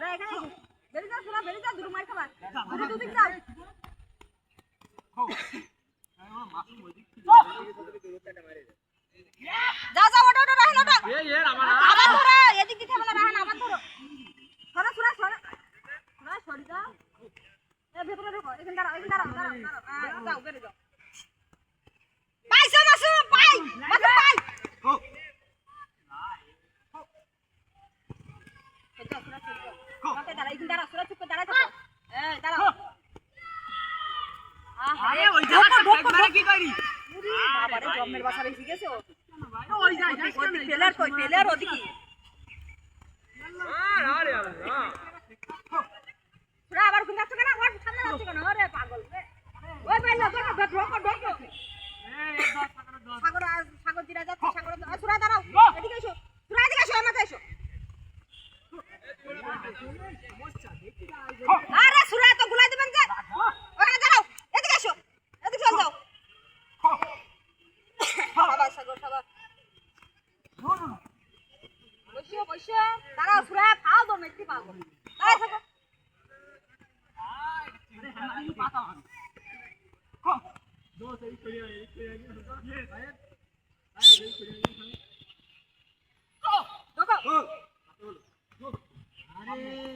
সুরা এখানে বেরিয়ে যাও সুরা বেরিয়ে যাও দুটো মার খাবার। দুটো দুদিক যাও। যাও যাও ওটা ওটা রাহেন ওটা আবার ধরো এদিক দিকে বলে রাহেন আবার ধরো। সরো সুরা সরো সুরা সরি যাও ভেতরে ঢোকো এখানে দাঁড়াও এখানে দাঁড়াও দাঁড়াও দাঁড়াও। হ্যাঁ, যাও বেরিয়ে যাও। আবার ঘুরে আসছে কেন? ওর সামনে যাচ্ছে কেন? পাগল রে ওই বাইলা ঢোকো ঢোকো ঢোকো সাগর আজ- সাগর দিরা যাচ্ছে সাগর আ, সুরা দাঁড়াও এদিকে এসো সুরা এদিকে এসো আমার এসো আরে সুরা তো গুলাই দিবেন যে? ওখানে দাঁড়াও এদিকে এসো এদিকে চল যাও। সাবাস সাগর সাবাস বসো বসো দাঁড়াও, সুরা, খাও তো মেথি পাগল দাঁড়াও থাকো। Mm.